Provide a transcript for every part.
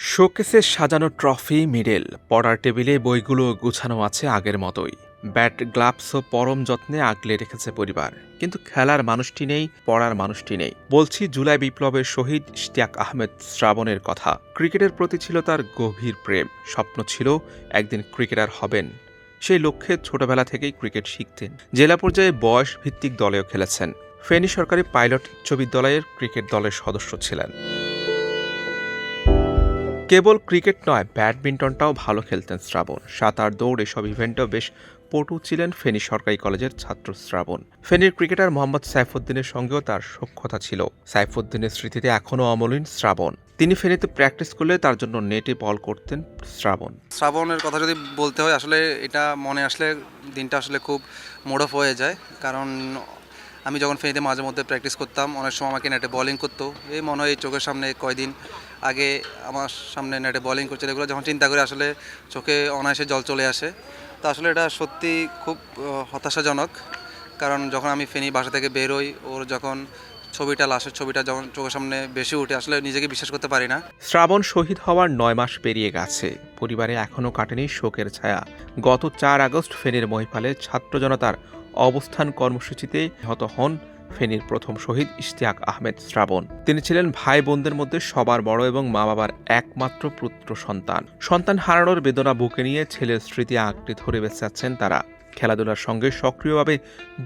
শোকেসে সাজানো trophy, middle, পড়ার টেবিলে বইগুলো গুছানো আছে আগের মতোই। ব্যাট গ্লাভসও পরম যত্নে আগলে রেখেছে পরিবার। কিন্তু খেলার মানুষটি নেই, পড়ার মানুষটি নেই। বলছি, জুলাই বিপ্লবের শহীদ ইশতিয়াক আহমেদ শ্রাবণের কথা। ক্রিকেটের প্রতি ছিল তার গভীর প্রেম। স্বপ্ন ছিল, একদিন ক্রিকেটার হবেন। সেই লক্ষ্যে ছোটবেলা থেকেই ক্রিকেট শিখতেন। জেলা পর্যায়ে বয়স ভিত্তিক দলেও খেলেছেন। ফেনী সরকারি পাইলট উচ্চ বিদ্যালয়ের ক্রিকেট দলের সদস্য ছিলেন। কেবল ক্রিকেট নয়, ব্যাডমিন্টনটাও ভালো খেলতেন শ্রাবণ। সাঁতার, দৌড় এসব ইভেন্টেও বেশ পটু ছিলেন ফেনী সরকারি কলেজের ছাত্র শ্রাবণ। ফেনীর ক্রিকেটার মোহাম্মদ সাইফুদ্দিনের সঙ্গেও তার সখ্যতা ছিল। সাইফুদ্দিনের স্মৃতিতে এখনও অমলিন শ্রাবণ। তিনি ফেনীতে প্র্যাকটিস করলে তার জন্য নেটে বল করতেন শ্রাবণ। শ্রাবণের কথা যদি বলতে হয়, আসলে এটা মনে আসলে দিনটা আসলে খুব মোড়ফ হয়ে যায়। কারণ আমি যখন ফেনীতে মাঝে মধ্যে প্র্যাকটিস করতাম, অনেক সময় আমাকে নেটে বলিং করতো। এই মনে হয় চোখের সামনে কয়দিন আগে আমার সামনে নেটে বলিং করছে এগুলো যখন চিন্তা করে আসলে চোখে অনায়াসে জল চলে আসে। তো আসলে এটা সত্যি খুব হতাশাজনক। কারণ যখন আমি ফেনি বাসা থেকে বেরোই, ওর যখন ছবিটা, লাশের ছবিটা যখন চোখের সামনে বেশি উঠে, আসলে নিজেকে বিশ্বাস করতে পারি না। শ্রাবণ শহীদ হওয়ার নয় মাস পেরিয়ে গেছে। পরিবারে এখনও কাটেনি শোকের ছায়া। গত চার আগস্ট ফেনীর মহিপালে ছাত্র জনতার অবস্থান কর্মসূচিতে নিহত হন ফেনীর প্রথম শহীদ ইশতিয়াক আহমেদ শ্রাবণ। তিনি ছিলেন ভাই বোনদের মধ্যে সবার বড় এবং মা বাবার একমাত্র পুত্র সন্তান। সন্তান হারানোর বেদনা বুকে নিয়ে ছেলের স্মৃতি আঁকড়ে ধরে বেঁচে আছেন তারা। খেলাধুলার সঙ্গে সক্রিয়ভাবে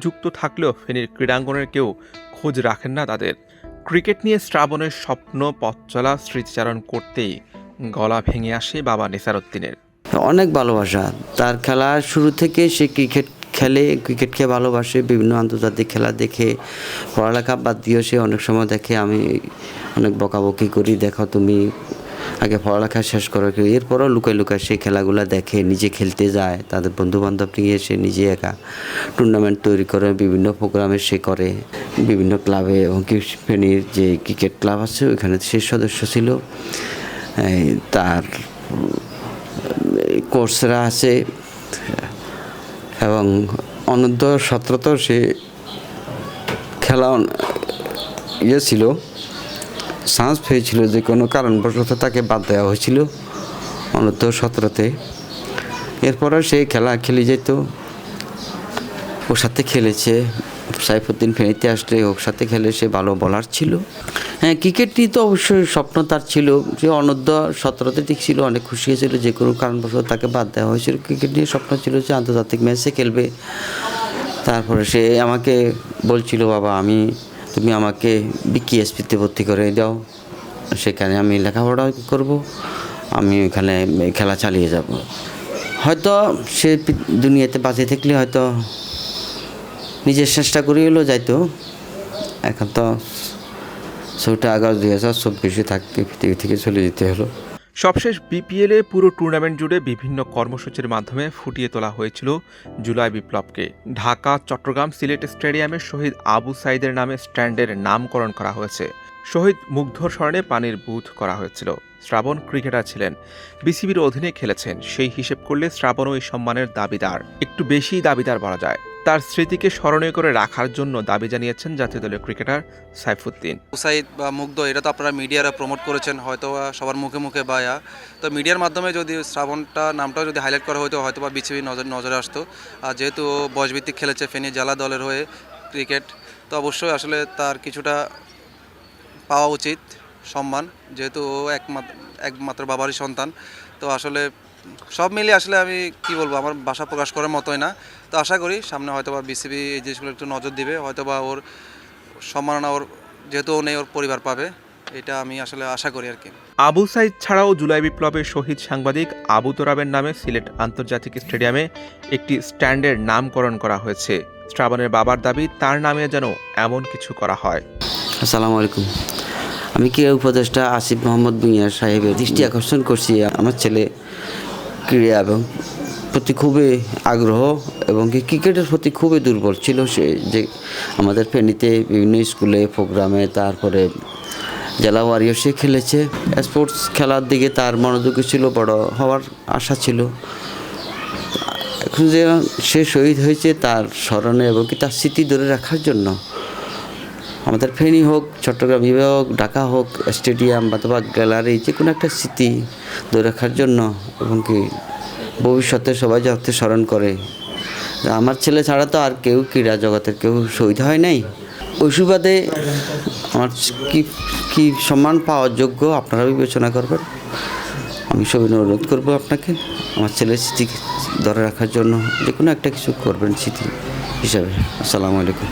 যুক্ত থাকলেও ফেনীর ক্রীড়াঙ্গনের কেউ খোঁজ রাখেন না তাদের। ক্রিকেট নিয়ে শ্রাবণের স্বপ্ন পথচলা স্মৃতিচারণ করতেই গলা ভেঙে আসে বাবা নেসারুদ্দিনের অনেক ভালোবাসা। তার খেলা শুরু থেকে সে ক্রিকেট খেলে ক্রিকেটকে ভালোবাসে, বিভিন্ন আন্তর্জাতিক খেলা দেখে, পড়ালেখা বাদ দিয়েও সে অনেক সময় দেখে, আমি অনেক বকাবকি করি, দেখো তুমি আগে পড়ালেখা শেষ করো। এরপরও লুকায় লুকায় সেই খেলাগুলো দেখে, নিজে খেলতে যায়, তাদের বন্ধু বান্ধব নিয়ে সে নিজে একা টুর্নামেন্ট তৈরি করে, বিভিন্ন প্রোগ্রামে সে করে। বিভিন্ন ক্লাবে এবং ফেনীর যে ক্রিকেট ক্লাব আছে, ওইখানে সে সদস্য ছিল। তার কোর্সরা আছে এবং অনূর্ধ্ব সতেরোতেও সে খেলা ইয়ে ছিল, চান্স পেয়েছিল যে কোনো কারণবশত তাকে বাদ দেওয়া হয়েছিল অনূর্ধ্ব সতেরোতে। এরপরও সে খেলা খেলে যেত। ওর সাথে খেলেছে। সাইফুদ্দিন ফেনীতে আসলে ওর সাথে খেলে সে ভালো বলার ছিল। হ্যাঁ ক্রিকেটটি তো অবশ্যই স্বপ্ন তার ছিল যে অনূর্ধ্ব সতেরোতে ঠিক ছিল, অনেক খুশি হয়েছিল যে কোনো কারণবশত তাকে বাদ দেওয়া হয়েছিল। ক্রিকেট নিয়ে স্বপ্ন ছিল যে আন্তর্জাতিক ম্যাচে খেলবে। তারপরে সে আমাকে বলছিল, বাবা, আমি, তুমি আমাকে বিকিএসপিতে ভর্তি করে দাও। সেখানে আমি লেখাপড়া করব, আমি ওখানে খেলা চালিয়ে যাব। হয়তো সে দুনিয়াতে বাঁচিয়ে থাকলে হয়তো নিজের চেষ্টা করে হলেও যাইতো। এখন তো চৌঠা আগস্ট দুই হাজার চব্বিশে থাকতে পৃথিবী থেকে চলে যেতে হলো। সবশেষ বিপিএলে পুরো টুর্নামেন্ট জুড়ে বিভিন্ন কর্মসূচির মাধ্যমে ফুটিয়ে তোলা হয়েছিল জুলাই বিপ্লবকে। ঢাকা, চট্টগ্রাম সিলেট স্টেডিয়ামে শহীদ আবু সাইদের নামে স্ট্যান্ডের নামকরণ করা হয়েছে। শহীদ মুগ্ধর স্মরণে পানির বুথ করা হয়েছিল। শ্রাবণ ক্রিকেটার ছিলেন। বিসিবির অধীনে খেলেছেন। সেই হিসেব করলে শ্রাবণও এই সম্মানের দাবিদার। একটু বেশি দাবিদার বলা যায়। তার স্মৃতিকে স্মরণীয় করে রাখার জন্য দাবি জানিয়েছেন জাতীয় দলের ক্রিকেটার সাইফুদ্দিন। উসাইদ বা মুগ্ধ, এটা তো আপনারা মিডিয়ারা প্রমোট করেছেন হয়তো সবার মুখে মুখে বা ইয়া। তো মিডিয়ার মাধ্যমে যদি শ্রাবণটা, নামটাও যদি হাইলাইট করা হতো হয়তো বা বিসিবি নজর, নজরে আসতো। আর যেহেতু বয়সভিত্তিক খেলেছে ফেনী জেলা দলের হয়ে ক্রিকেট, তো অবশ্যই আসলে তার কিছুটা পাওয়া উচিত সম্মান। যেহেতু ও একমাত্র একমাত্র বাবারই সন্তান, তো আসলে সব মিলিয়ে আসলে আমি কি বলব আমার ভাষা প্রকাশ করার মতোই না। তো আশা করি সামনে হয়তো বা বিসিবি এই জিনিসগুলো একটু নজর দিবে হয়তো বা ওর সম্মাননা ওর যেহেতু ও নেই ওর পরিবার পাবে। এটা আমি আসলে আশা করি আর কি। আবু সাইদ ছাড়াও জুলাই বিপ্লবের শহীদ সাংবাদিক আবু তোরাবের নামে সিলেট আন্তর্জাতিক স্টেডিয়ামে একটি স্ট্যান্ডের নামকরণ করা হয়েছে। শ্রাবণের বাবার দাবি তার নামে যেন এমন কিছু করা হয়। আসসালামু আলাইকুম। আমি ক্রীড়া উপদেষ্টা আসিফ মোহাম্মদ ভুঁইয়া সাহেবের দৃষ্টি আকর্ষণ করছি। আমার ছেলে ক্রীড়া এবং প্রতি খুবই আগ্রহ এবং কি ক্রিকেটের প্রতি খুবই দুর্বল ছিল সে যে আমাদের ফেনীতে বিভিন্ন স্কুলে, প্রোগ্রামে, তারপরে জেলা ওয়ারিও সে খেলেছে। স্পোর্টস খেলার দিকে তার মনোযোগী ছিল, বড় হওয়ার আশা ছিল। এখন যে সে শহীদ হয়েছে তার স্মরণে এবং কি তার স্মৃতি ধরে রাখার জন্য আমাদের ফেনী হোক, চট্টগ্রাম বিভাগ হোক, ঢাকা হোক, স্টেডিয়াম অথবা গ্যালারি যে কোনো একটা স্মৃতি ধরে রাখার জন্য এবং কি ভবিষ্যতে সবাই যাতে স্মরণ করে। আমার ছেলে ছাড়া তো আর কেউ ক্রীড়া জগতের কেউ শহীদ হয় নাই। ওই সুবাদে আমার কি কি সম্মান পাওয়ার যোগ্য আপনারা বিবেচনা করবেন? আমি সবাই অনুরোধ করব আপনাকে, আমার ছেলের স্মৃতি ধরে রাখার জন্য যে কোনো একটা কিছু করবেন স্মৃতি হিসাবে। আসসালামু আলাইকুম।